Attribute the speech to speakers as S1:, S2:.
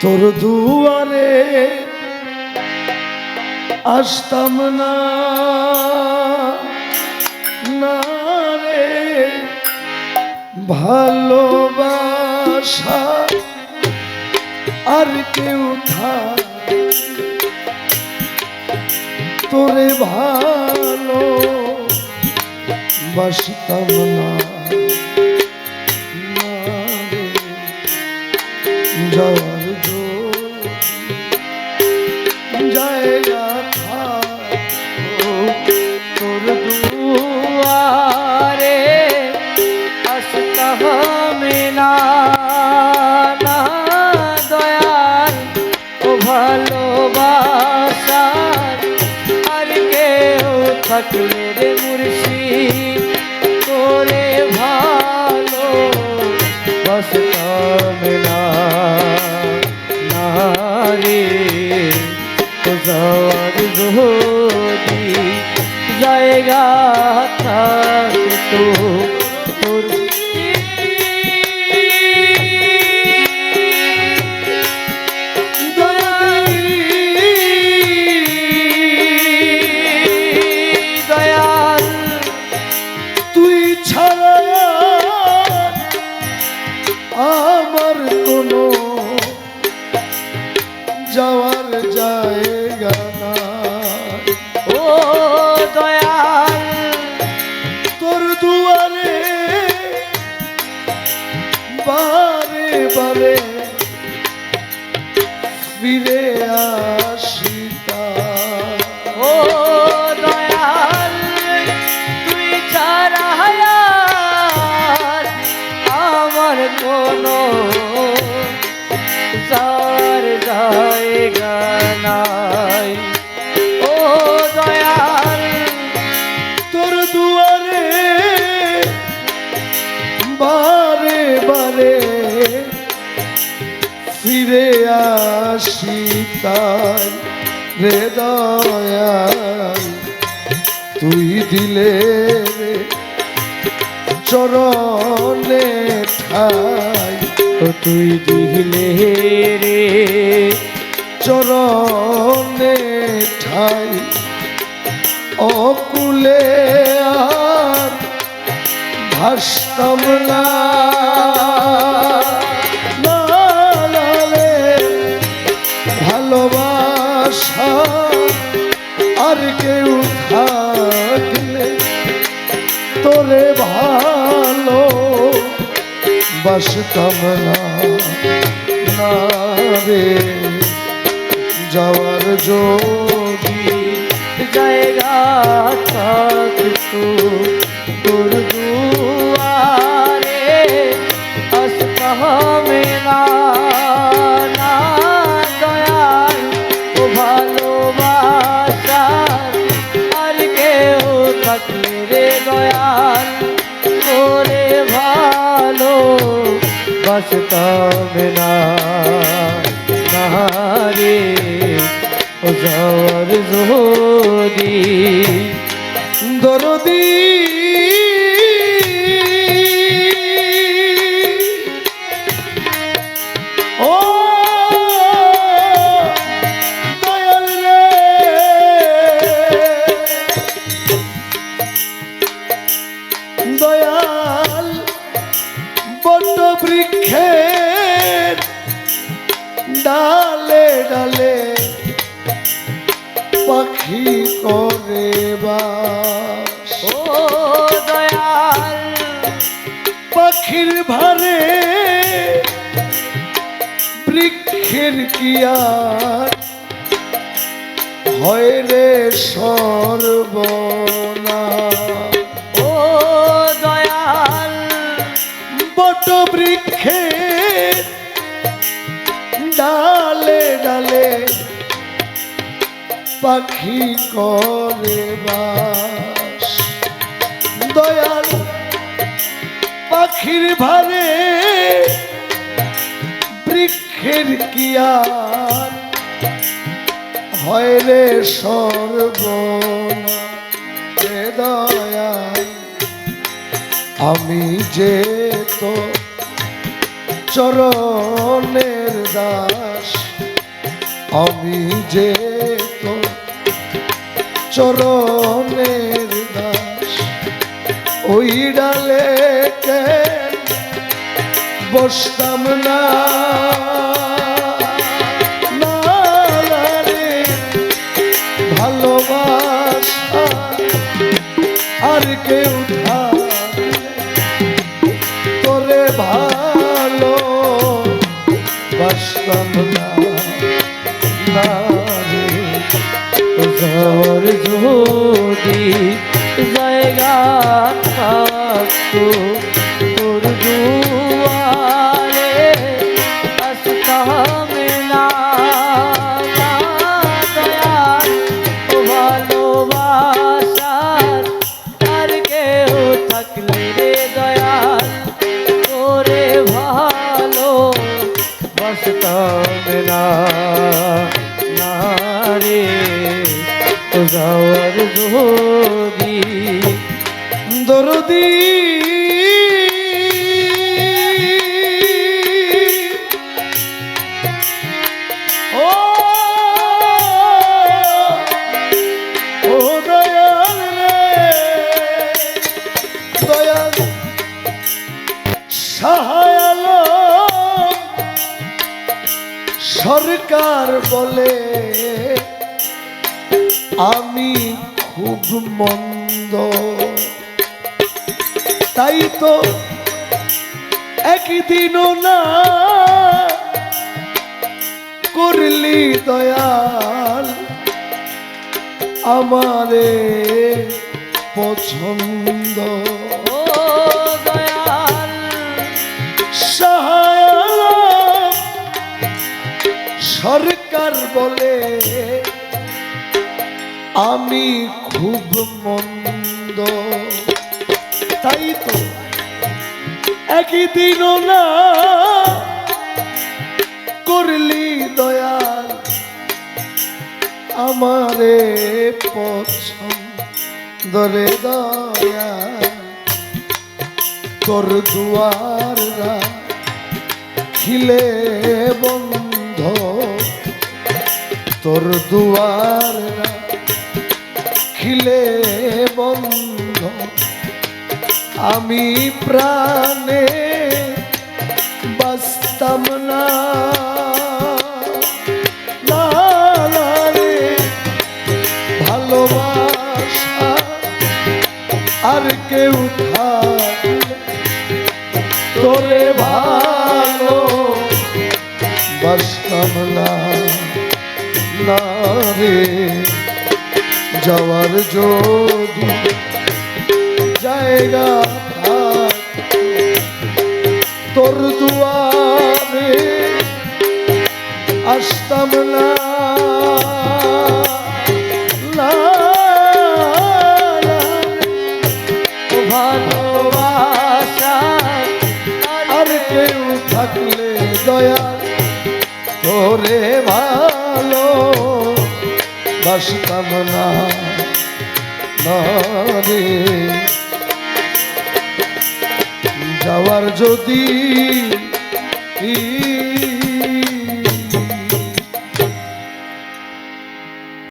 S1: তোর দুয়ারে আসতাম না। রে ভালোবাসা আর কেউ তোরে ভালো বাসতাম না না
S2: ভালোবাসার আর কেউ থাকলে রে মুর্শিদ। জায়গা থাকতো তোর
S1: দুয়ারে বারে বারে ফিরে আসিতা।
S2: আমার কোনো জায়গা
S1: ফিরে আসি তাই রে তুই দিলে চরণে ঠাই।
S2: তুই দিলে রে
S1: চরণে ঠাই। অকুলে আর ভাসতাম না, কেউ থাকলে তোরে ভালো বাসতাম না রে। যাওয়ার যোগী
S2: জায়গা থাকতো দয়াল করে ভালো বাসতাম না না রে ও
S1: ডালে ডালে পাখি করে
S2: ও দয়াল।
S1: পাখির ভারে বৃক্ষের কিয়ার। হয় রে সর্বনা
S2: ও দয়াল।
S1: বট বৃক্ষের পাখি করে বাস। দয়াল পাখির ভারে বৃক্ষের কিয়ার। হয় রে সর্বনা হে দয়াল। আমি যে তো চরণের দাস, আমি যে চরণের দাস। ওই ডালে বসতাম না? ভালোবাসা ভালো বাসতাম না।
S2: যাওয়ার যদি জায়গা তোর দুয়ারে যাওয়ার যদি
S1: দরদি। সরকার বলে আমি খুব মন্দ। তাই তো একদিনও না করলি দয়াল আমারে পছন্দ।
S2: ও দয়াল।
S1: সহায় সরকার বলে আমি খুব মন্দ। তাই তো একদিনও না করলি দয়াল আমারে পছন্দ রে দয়াল। তোর দুয়াররা খিলে বন্ধ। তোর দুয়াররা খিলে বন্ধ আমি প্রাণে বাস্তম না। রে, ভালোবাসা আর কেউ ভালো বাসতাম না। রে। যাওয়ার যদি জায়গা তোর দুয়ারে আসতাম না।
S2: ভালোবাসা
S1: আর কেউ থাকলে দয়া তোরে ভালো বাসতাম না রে যাওয়ার যদি